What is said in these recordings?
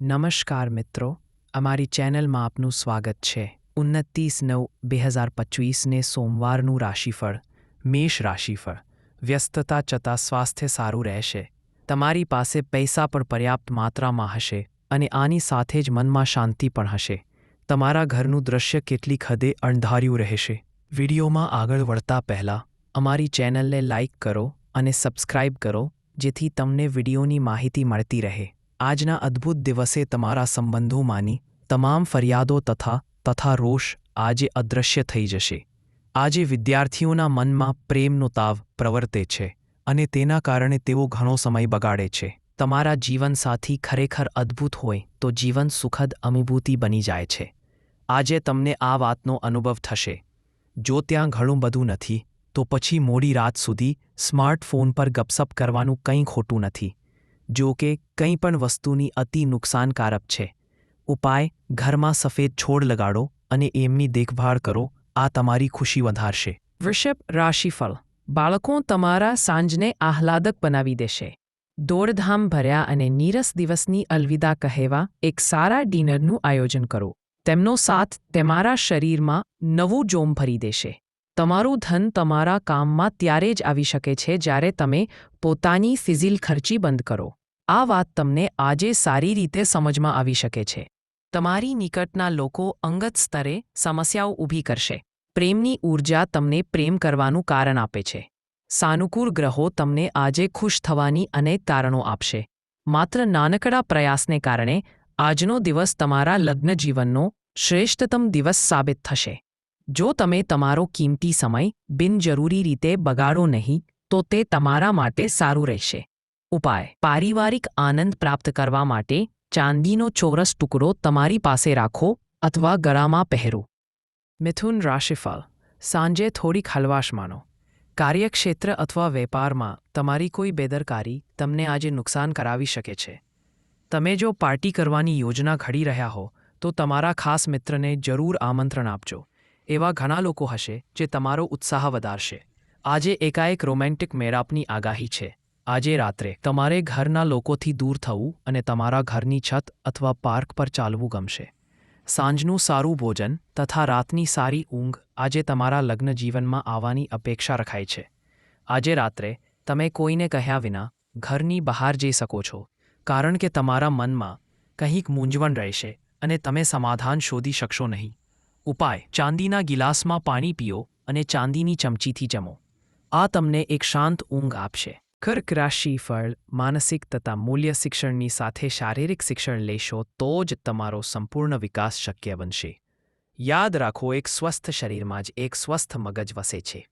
નમસ્કાર મિત્રો, અમારી ચેનલમાં આપનું સ્વાગત છે. ઉનત્રીસ નવ, બે હજાર પચીસને સોમવારનું રાશિફળ, મેષ રાશિફળ. વ્યસ્તતા છતાં સ્વાસ્થ્ય સારું રહેશે. તમારી પાસે પૈસા પણ પર્યાપ્ત માત્રામાં હશે અને આની સાથે જ મનમાં શાંતિ પણ હશે. તમારા ઘરનું દૃશ્ય કેટલીક હદે અણધાર્યું રહેશે. વિડીયોમાં આગળ વળતા પહેલાં, અમારી ચેનલને લાઇક કરો અને સબસ્ક્રાઇબ કરો, જેથી તમને વિડીયોની માહિતી મળતી રહે. આજના અદ્ભુત દિવસે તમારા સંબંધોમાંની તમામ ફરિયાદો તથા તથા રોષ આજે અદૃશ્ય થઈ જશે. આજે વિદ્યાર્થીઓના મનમાં પ્રેમનો તાવ પ્રવર્તે છે અને તેના કારણે તેઓ ઘણો સમય બગાડે છે. તમારા જીવનસાથી ખરેખર અદ્ભુત હોય તો જીવન સુખદ અનુભૂતિ બની જાય છે. આજે તમને આ વાતનો અનુભવ થશે. જો ત્યાં ઘણું બધું નથી, તો પછી મોડી રાત સુધી સ્માર્ટફોન પર ગપસપ કરવાનું કંઈ ખોટું નથી. જો કે કંઈ પણ વસ્તુની અતિ નુકસાનકારક છે. ઉપાય, ઘરમાં સફેદ છોડ લગાડો અને એમની દેખભાળ કરો, આ તમારી ખુશી વધારશે. વૃષભ રાશિફળ. બાળકો તમારા સાંજને આહલાદક બનાવી દેશે. દોડધામ ભર્યા અને નીરસ દિવસની અલવિદા કહેવા એક સારા ડિનરનું આયોજન કરો. તેમનો સાથ તમારા શરીરમાં નવું જોમ ભરી દેશે. તમારું ધન તમારા કામમાં ત્યારે જ આવી શકે છે જ્યારે તમે પોતાની ફિઝિલ ખર્ચી બંધ કરો. આ વાત તમને આજે સારી રીતે સમજમાં આવી શકે છે. તમારી નિકટના લોકો અંગત સ્તરે સમસ્યાઓ ઊભી કરશે. પ્રેમની ઊર્જા તમને પ્રેમ કરવાનું કારણ આપે છે. સાનુકૂળ ગ્રહો તમને આજે ખુશ થવાની અનેક કારણો આપશે. માત્ર નાનકડા પ્રયાસને કારણે આજનો દિવસ તમારા લગ્ન જીવનનો શ્રેષ્ઠતમ દિવસ સાબિત થશે. જો તમે તમારો કિંમતી સમય બિનજરૂરી રીતે બગાડો નહીં, તો તે તમારા માટે સારું રહેશે. ઉપાય. પારિવારિક આનંદ પ્રાપ્ત કરવા માટે ચાંદીનો ચોરસ ટુકડો તમારી પાસે રાખો અથવા ગળામાં પહેરો. મિથુન રાશિફળ. સાંજે થોડીક હલવાશ માનો. કાર્યક્ષેત્ર અથવા વેપારમાં તમારી કોઈ બેદરકારી તમને આજે નુકસાન કરાવી શકે છે. તમે જો પાર્ટી કરવાની યોજના ઘડી રહ્યા હો, તો તમારા ખાસ મિત્રને જરૂર આમંત્રણ આપજો. એવા ઘણા લોકો હશે જે તમારો ઉત્સાહ વધારશે. આજે એકાએક રોમેન્ટિક મેળાપની આગાહી છે. આજે રાત્રે તમારે ઘરના લોકોથી દૂર થવું અને તમારા ઘરની છત અથવા પાર્ક પર ચાલવું ગમશે. સાંજનું સારું ભોજન તથા રાતની સારી ઊંઘ આજે તમારા લગ્ન જીવનમાં આવવાની અપેક્ષા રખાય છે. આજે રાત્રે તમે કોઈને કહ્યા વિના ઘરની બહાર જઈ શકો છો, કારણ કે તમારા મનમાં કંઈક મૂંઝવણ રહેશે અને તમે સમાધાન શોધી શકશો નહીં. ઉપાય, ચાંદીના ગિલાસમાં પાણી પીઓ અને ચાંદીની ચમચીથી જમો. આ તમને એક શાંત ઊંઘ આપશે. કર્ક રાશિ ફળ, માનસિક તથા મૂલ્ય શિક્ષણની સાથે શારીરિક શિક્ષણ લેશો તો જ તમારો સંપૂર્ણ વિકાસ શક્ય બનશે. યાદ રાખો, એક સ્વસ્થ શરીરમાં જ એક સ્વસ્થ મગજ વસે છે.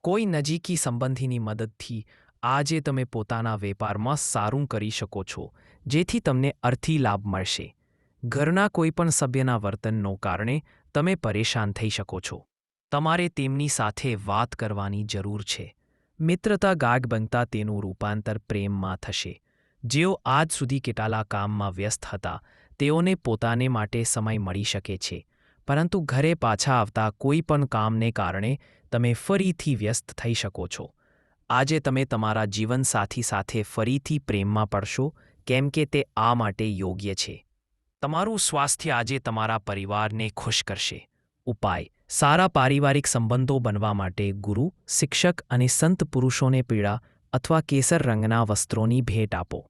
કોઈ નજીકી સંબંધીની મદદથી આજે તમે પોતાના વેપારમાં સારું કરી શકો છો, જેથી તમને અર્થી લાભ મળશે. ઘરના કોઈપણ સભ્યના વર્તનનો કારણે તમે પરેશાન થઈ શકો છો. તમારે તેમની સાથે વાત કરવાની જરૂર છે. મિત્રતા ગાઢ બનતા તેનું રૂપાંતર પ્રેમમાં થશે. જેઓ આજ સુધી કેટલા કામમાં વ્યસ્ત હતા, તેઓને પોતાને માટે સમય મળી શકે છે. પરંતુ ઘરે પાછા આવતા કોઈ પણ કામને કારણે તમે ફરીથી વ્યસ્ત થઈ શકો છો. આજે તમે તમારા જીવનસાથી સાથે ફરીથી પ્રેમમાં પડશો, કેમ કે તે આ માટે યોગ્ય છે. તમારું સ્વાસ્થ્ય આજે તમારા પરિવારને ખુશ કરશે. ઉપાય. સારા પારિવારિક સંબંધો બનવા માટે ગુરુ, શિક્ષક અને સંત પુરુષોને પીળા અથવા કેસર રંગના વસ્ત્રોની ભેટ આપો.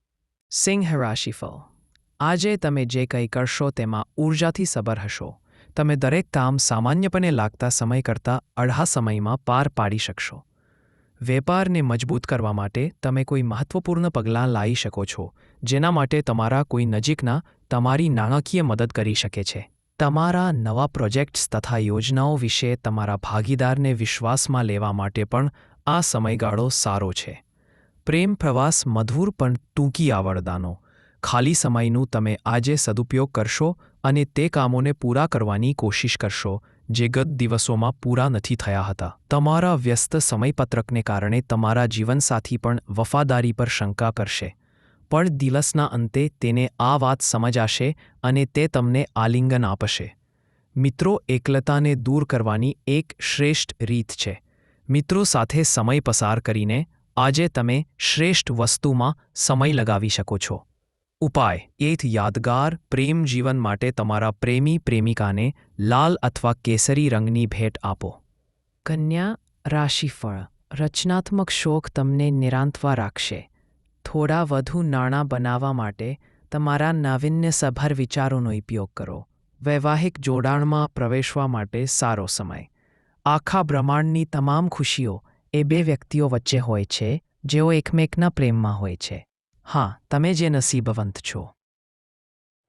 સિંહ રાશિફળ આજે તમે જે કંઈ કરશો તેમાં ઊર્જાથી સબર હશો. તમે દરેક કામ સામાન્યપણે લાગતા સમય કરતાં અડધા સમયમાં પાર પાડી શકશો. વેપારને મજબૂત કરવા માટે તમે કોઈ મહત્વપૂર્ણ પગલાં લાવી શકો છો, જેના માટે તમારા કોઈ નજીકના તમારી નાણાકીય મદદ કરી શકે છે. તમારા નવા પ્રોજેક્ટ્સ તથા યોજનાઓ વિશે તમારા ભાગીદારને વિશ્વાસમાં લેવા માટે પણ આ સમયગાળો સારો છે. પ્રેમ પ્રવાસ મધુર પણ ટૂંકી આવડદાનો ખાલી સમયનું તમે આજે સદુપયોગ કરશો અને તે કામોને પૂરા કરવાની કોશિશ કરશો, જે ગત દિવસોમાં પૂરા નથી થયા હતા. તમારા વ્યસ્ત સમયપત્રકને કારણે તમારા જીવનસાથી પણ વફાદારી પર શંકા કરશે. પણ દિવસના અંતે તેને આ વાત સમજાશે અને તે તમને આલિંગન આપશે. મિત્રો, એકલતાને દૂર કરવાની એક શ્રેષ્ઠ રીત છે. મિત્રો સાથે સમય પસાર કરીને આજે તમે શ્રેષ્ઠ વસ્તુમાં સમય લગાવી શકો છો. ઉપાય. એક યાદગાર પ્રેમ જીવન માટે તમારા પ્રેમી પ્રેમિકાને લાલ અથવા કેસરી રંગની ભેટ આપો. કન્યા, રાશિફળ. રચનાત્મક શોખ તમને નિરાંતવા રાખશે. થોડા વધુ નાણાં બનાવવા માટે તમારા નાવિન્યસભર વિચારોનો ઉપયોગ કરો. વૈવાહિક જોડાણમાં પ્રવેશવા માટે સારો સમય. આખા બ્રહ્માંડની તમામ ખુશીઓ એ બે વ્યક્તિઓ વચ્ચે હોય છે, જેઓ એકમેકના પ્રેમમાં હોય છે. હા, તમે જે નસીબવંત છો.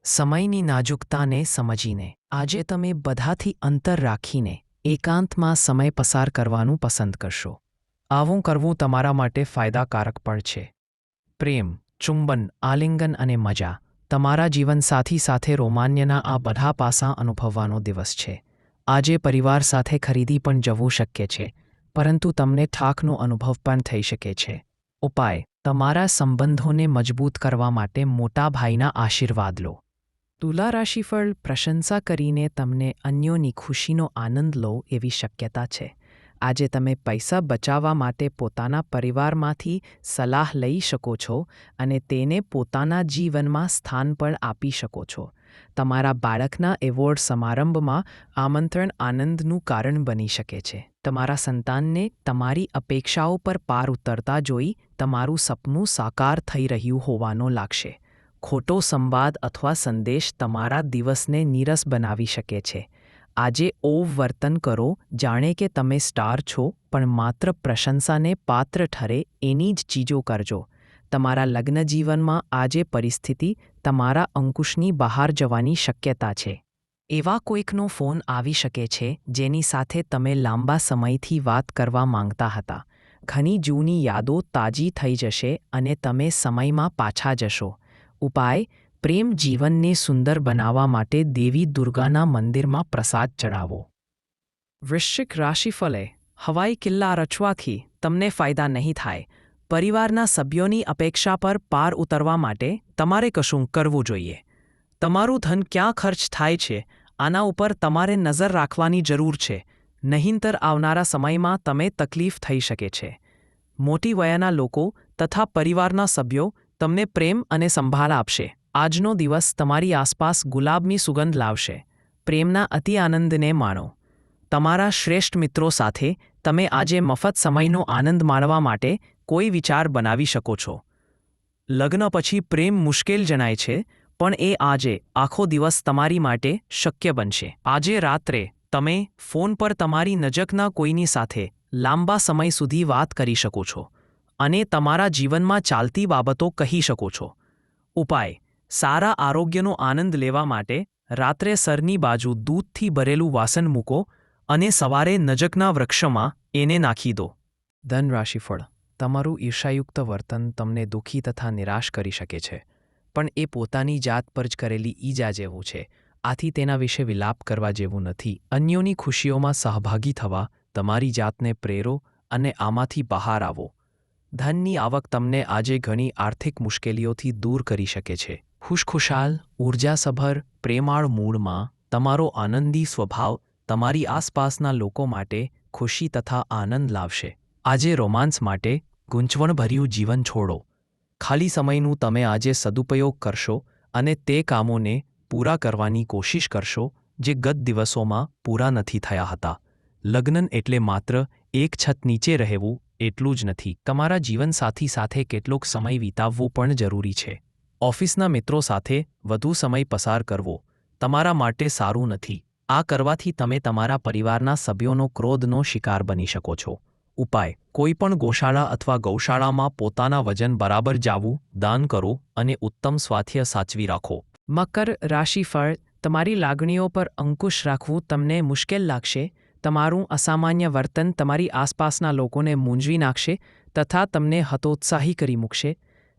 સમયની નાજુકતાને સમજીને. આજે તમે બધાથી અંતર રાખીને એકાંતમાં સમય પસાર કરવાનું પસંદ કરશો. આવું કરવું તમારા માટે ફાયદાકારક પણ છે. પ્રેમ, ચુંબન, આલિંગન અને મજા તમારા જીવનસાથી સાથે રોમાન્યના આ બધા પાસાં અનુભવવાનો દિવસ છે. આજે પરિવાર સાથે ખરીદી પણ જવું શક્ય છે, પરંતુ તમને થાકનો અનુભવ પણ થઈ શકે છે. ઉપાય, તમારા સંબંધોને મજબૂત કરવા માટે મોટા ભાઈના આશીર્વાદ લો. તુલા રાશિફળ પ્રશંસા કરીને તમને અન્યોની ખુશીનો આનંદ લો એવી શક્યતા છે. આજે તમે પૈસા બચાવવા માટે પોતાના પરિવારમાંથી સલાહ લઈ શકો છો અને તેને પોતાના જીવનમાં સ્થાન પણ આપી શકો છો. તમારા બાળકના એવોર્ડ સમારંભમાં આમંત્રણ આનંદનું કારણ બની શકે છે. તમારા સંતાનને તમારી અપેક્ષાઓ પર પાર ઉતરતા જોઈ તમારું સપનું સાકાર થઈ રહ્યું હોવાનો લાગશે. ખોટો સંવાદ અથવા સંદેશ તમારા દિવસને નીરસ બનાવી શકે છે. આજે ઓવ વર્તન કરો, જાણે કે તમે સ્ટાર છો, પણ માત્ર પ્રશંસાને પાત્ર ઠરે એની જ ચીજો કરજો. તમારા લગ્ન જીવનમાં આજે પરિસ્થિતિ તમારા અંકુશની બહાર જવાની શક્યતા છે. એવા કોઈકનો ફોન આવી શકે છે, જેની સાથે તમે લાંબા સમયથી વાત કરવા માંગતા હતા. ઘણી જૂની યાદો તાજી થઈ જશે અને તમે સમયમાં પાછા જશો. ઉપાય પ્રેમ જીવનને સુંદર બનાવવા માટે દેવી દુર્ગાના મંદિરમાં પ્રસાદ ચડાવો વૃશ્ચિક રાશિફલે, હવાઈ કિલ્લા રચવાથી તમને ફાયદા નહીં થાય. પરિવારના સભ્યોની અપેક્ષા પર પાર ઉતરવા માટે તમારે કશું કરવું જોઈએ. તમારું ધન ક્યાં ખર્ચ થાય છે, આના ઉપર તમારે નજર રાખવાની જરૂર છે. નહીંતર આવનારા સમયમાં તમે તકલીફ થઈ શકે છે. મોટી વયના લોકો તથા પરિવારના સભ્યો તમને પ્રેમ અને સંભાળ આપશે. આજનો દિવસ તમારી આસપાસ ગુલાબની સુગંધ લાવશે. પ્રેમના અતિ આનંદને માણો. તમારા શ્રેષ્ઠ મિત્રો સાથે તમે આજે મફત સમયનો આનંદ માણવા માટે કોઈ વિચાર બનાવી શકો છો. લગ્ન પછી પ્રેમ મુશ્કેલ જણાય છે, પણ એ આજે, આખો દિવસ તમારી માટે શક્ય બનશે. આજે રાત્રે, તમે ફોન પર તમારી નજકના કોઈની સાથે લાંબા સમય સુધી વાત કરી શકો છો અને તમારા જીવનમાં ચાલતી બાબતો કહી શકો છો. ઉપાય સારા આરોગ્યનો આનંદ લેવા માટે રાત્રે સરની બાજુ દૂધથી ભરેલું વાસણ મૂકો અને સવારે નજકના વૃક્ષમાં એને નાખી દો. ધન રાશિફળ તમારું ઈર્ષાયુક્ત વર્તન તમને દુઃખી તથા નિરાશ કરી શકે છે, પણ એ પોતાની જાત પર જ કરેલી ઈજા જેવું છે. આથી તેના વિશે વિલાપ કરવા જેવું નથી. અન્યોની ખુશીઓમાં સહભાગી થવા, તમારી જાતને પ્રેરો અને આમાંથી બહાર આવો. ધનની આવક તમને આજે ઘણી આર્થિક મુશ્કેલીઓથી દૂર કરી શકે છે. ખુશખુશાલ ઊર્જાસભર પ્રેમાળ મૂળમાં તમારો આનંદી સ્વભાવ તમારી આસપાસના લોકો માટે ખુશી તથા આનંદ લાવશે. આજે રોમાન્સ માટે ગૂંચવણભર્યું જીવન છોડો. ખાલી સમયનું તમે આજે સદુપયોગ કરશો અને તે કામોને પૂરા કરવાની કોશિશ કરશો જે ગત દિવસોમાં પૂરા નથી થયા હતા. લગ્ન એટલે માત્ર એક છત નીચે રહેવું એટલું જ નથી. તમારા જીવનસાથી સાથે કેટલોક સમય વિતાવવો પણ જરૂરી છે. ઓફિસના મિત્રો સાથે વધુ સમય પસાર કરવો તમારા માટે સારું નથી. આ કરવાથી તમે તમારા પરિવારના સભ્યોનો ક્રોધનો શિકાર બની શકો છો. ઉપાય, કોઈપણ ગોશાળા અથવા ગૌશાળામાં પોતાના વજન બરાબર જાવું, દાન કરો અને ઉત્તમ સ્વાસ્થ્ય સાચવી રાખો. મકર રાશિફળ, તમારી લાગણીઓ પર અંકુશ રાખવું તમને મુશ્કેલ લાગશે, તમારું અસામાન્ય વર્તન તમારી આસપાસના લોકોને મૂંઝવી નાખશે તથા તમને હતોત્સાહી કરી મૂકશે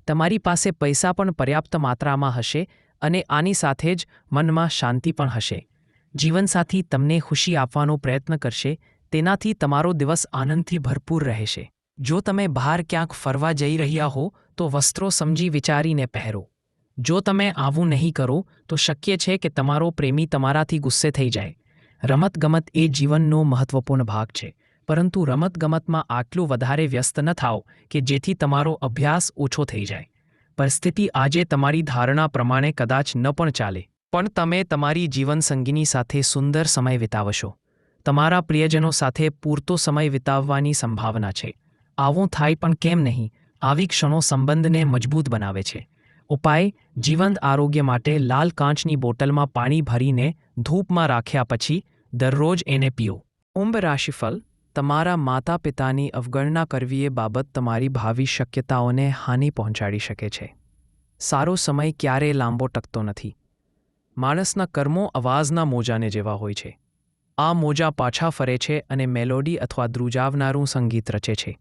તમારી પાસે પૈસા પણ પર્યાપ્ત માત્રામાં હશે અને આની સાથે જ મનમાં શાંતિ પણ હશે. જીવનસાથી તમને ખુશી આપવાનો પ્રયત્ન કરશે, તેનાથી તમારો દિવસ આનંદથી ભરપૂર રહેશે. જો તમે બહાર ક્યાંક ફરવા જઈ રહ્યા હો, તો વસ્ત્રો સમજી વિચારીને પહેરો. જો તમે આવું નહીં કરો, તો શક્ય છે કે તમારો પ્રેમી તમારાથી ગુસ્સે થઈ જાય. રમતગમત એ જીવનનો મહત્વપૂર્ણ ભાગ છે. પરંતુ રમતગમતમાં આટલું વધારે વ્યસ્ત ન થાઓ કે જેથી તમારો અભ્યાસ ઓછો થઈ જાય. પરિસ્થિતિ આજે તમારી ધારણા પ્રમાણે કદાચ ન પણ ચાલે. પણ તમે તમારી જીવનસંગીની સાથે સુંદર સમય વિતાવશો. તમારા પ્રિયજનો સાથે પૂરતો સમય વિતાવવાની સંભાવના છે. આવું થાય પણ કેમ નહીં? આવી ક્ષણો સંબંધને મજબૂત બનાવે છે. ઉપાય, જીવંત આરોગ્ય માટે લાલ કાચની બોટલમાં પાણી ભરીને ધૂપમાં રાખ્યા પછી દરરોજ એને પીઓ. કુંભ રાશિફળ તમારા માતા પિતાની અવગણના કરવી એ બાબત તમારી ભાવિ શક્યતાઓને હાનિ પહોંચાડી શકે છે. સારો સમય ક્યારેય લાંબો ટકતો નથી. માણસના કર્મો અવાજના મોજાને જેવા હોય છે. આ મોજા પાછા ફરે છે અને મેલોડી અથવા ધ્રુજાવનારું સંગીત રચે છે.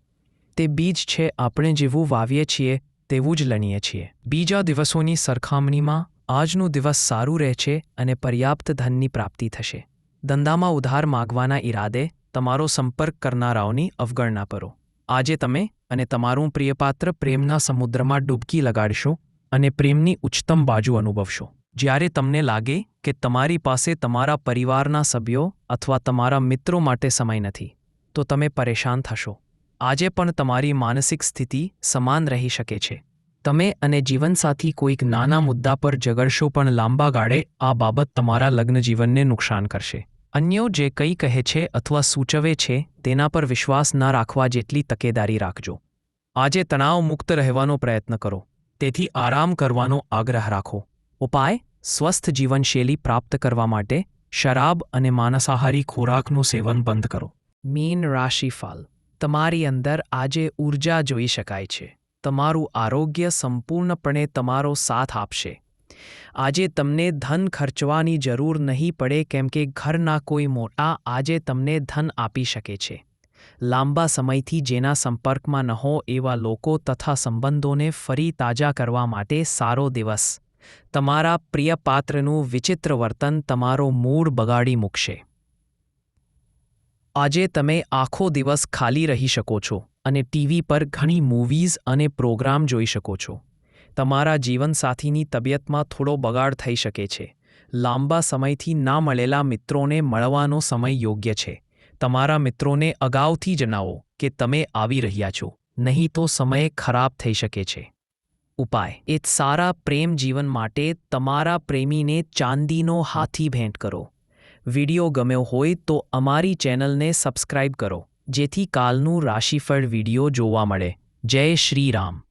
તે બીજ છે આપણે જેવું વાવીએ છીએ, તેવું જ લણીએ છીએ. બીજા દિવસોની સરખામણીમાં આજનો દિવસ સારું રહે છે અને પર્યાપ્ત ધનની પ્રાપ્તિ થશે. ધંધામાં ઉધાર માગવાના ઈરાદે તમારો સંપર્ક કરનારાઓની અવગણના કરો. આજે તમે અને તમારું પ્રિયપાત્ર પ્રેમના સમુદ્રમાં ડૂબકી લગાડશો અને પ્રેમની ઉચ્ચતમ બાજુ અનુભવશો. જ્યારે તમને લાગે કે તમારી પાસે તમારા પરિવારના સભ્યો અથવા તમારા મિત્રો માટે સમય નથી, તો તમે પરેશાન થશો. આજે પણ તમારી માનસિક સ્થિતિ સમાન રહી શકે છે. તમે અને જીવનસાથી કોઈક નાના મુદ્દા પર ઝઘડશો પણ લાંબા ગાળે આ બાબત તમારા લગ્ન જીવનને નુકસાન કરશે. અન્યો જે કંઈ કહે છે અથવા સૂચવે છે, તેના પર વિશ્વાસ ન રાખવા જેટલી તકેદારી રાખજો. આજે તણાવ મુક્ત રહેવાનો પ્રયત્ન કરો. તેથી આરામ કરવાનો આગ્રહ રાખો. ઉપાય, સ્વસ્થ જીવનશૈલી પ્રાપ્ત કરવા માટે શરાબ અને માનસાહારી ખોરાકનું સેવન બંધ કરો. મીન રાશિફળ તમારી અંદર આજે ઊર્જા જોઈ શકાય છે. તમારું આરોગ્ય સંપૂર્ણપણે તમારો સાથ આપશે. આજે તમને ધન ખર્ચવાની જરૂર નહીં પડે કેમ કે ઘરના કોઈ મોટા આજે તમને ધન આપી શકે છે. લાંબા સમયથી જેના સંપર્કમાં ન હો એવા લોકો તથા સંબંધોને ફરી તાજા કરવા માટે સારો દિવસ. તમારા પ્રિય પાત્રનું વિચિત્ર વર્તન તમારો મૂડ બગાડી મૂકશે. આજે તમે આખો દિવસ ખાલી રહી શકો છો અને ટીવી પર ઘણી મૂવીઝ અને પ્રોગ્રામ જોઈ શકો છો. તમારા જીવનસાથીની તબિયતમાં થોડો બગાડ થઈ શકે છે. લાંબા સમયથી ના મળેલા મિત્રોને મળવાનો સમય યોગ્ય છે. તમારા મિત્રોને અગાઉથી જણાવો કે તમે આવી રહ્યા છો. નહીં તો સમય ખરાબ થઈ શકે છે. ઉપાય. એ સારા પ્રેમ જીવન માટે તમારા પ્રેમીને ચાંદીનો હાથી ભેટ કરો. વિડિયો ગમ્યો હોય તો અમારી ચેનલને સબસ્ક્રાઇબ કરો, જેથી કાલનું રાશિફળ વિડિયો જોવા મળે. જય શ્રી રામ.